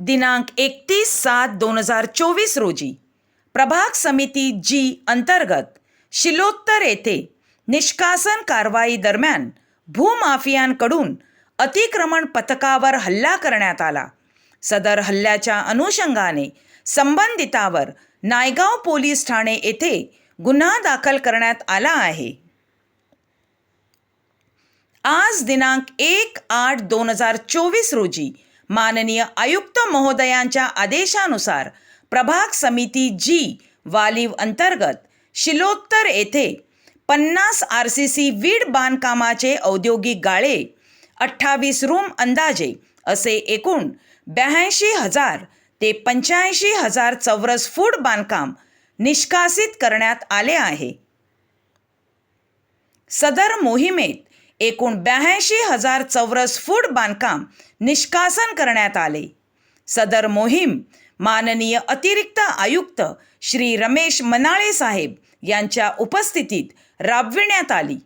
दिनांक एकतीस सात दोन हजार चोवीस रोजी प्रभाग समिती जी अंतर्गत शिलोत्तर येथे निष्कासन कारवाई दरम्यान भूमाफियांकडून अतिक्रमण पथकावर हल्ला करण्यात आला. सदर हल्ल्याच्या अनुषंगाने संबंधितावर नायगाव पोलीस ठाणे येथे गुन्हा दाखल करण्यात आला आहे. आज दिनांक एक आठ दोन हजार चोवीस रोजी माननीय आयुक्त महोदयांच्या आदेशानुसार प्रभाग समिती जी वालीव अंतर्गत शिलोत्तर येथे पन्नास आर सी सी वीड बांधकामाचे औद्योगिक गाळे अठ्ठावीस रूम अंदाजे असे एकूण ब्याऐंशी हजार ते पंच्याऐंशी हजार चौरस फूट बांधकाम निष्कासित करण्यात आले आहे. सदर मोहिमेत एकूण ब्याऐंशी हजार चौरस फूट बांधकाम निष्कासन करण्यात आले. सदर मोहीम माननीय अतिरिक्त आयुक्त श्री रमेश मनाळे साहेब यांच्या उपस्थितीत राबविण्यात आली.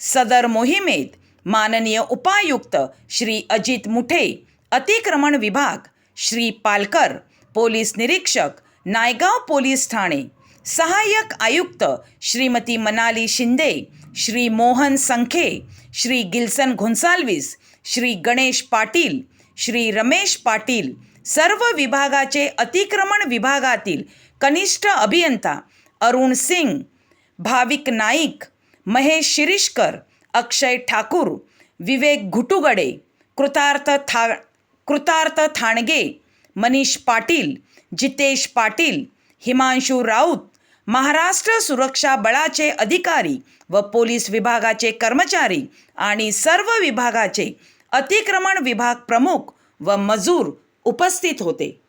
सदर मोहिमेत माननीय उपायुक्त श्री अजित मुठे अतिक्रमण विभाग श्री पालकर पोलीस निरीक्षक नायगाव पोलीस ठाणे सहाय्यक आयुक्त श्रीमती मनाली शिंदे श्री मोहन संखे श्री गिल्सन घोन्साल्विस श्री गणेश पाटील श्री रमेश पाटील सर्व विभागाचे अतिक्रमण विभागातील कनिष्ठ अभियंता अरुण सिंग भाविक नाईक महेश शिरीषकर अक्षय ठाकूर विवेक घुटुगडे कृतार्थ था कृतार्थ थाणगे मनीष पाटील जितेश पाटील हिमांशू राऊत महाराष्ट्र सुरक्षा बळाचे अधिकारी व पोलीस विभागाचे कर्मचारी आणि सर्व विभागाचे अतिक्रमण विभाग प्रमुख व मजूर उपस्थित होते.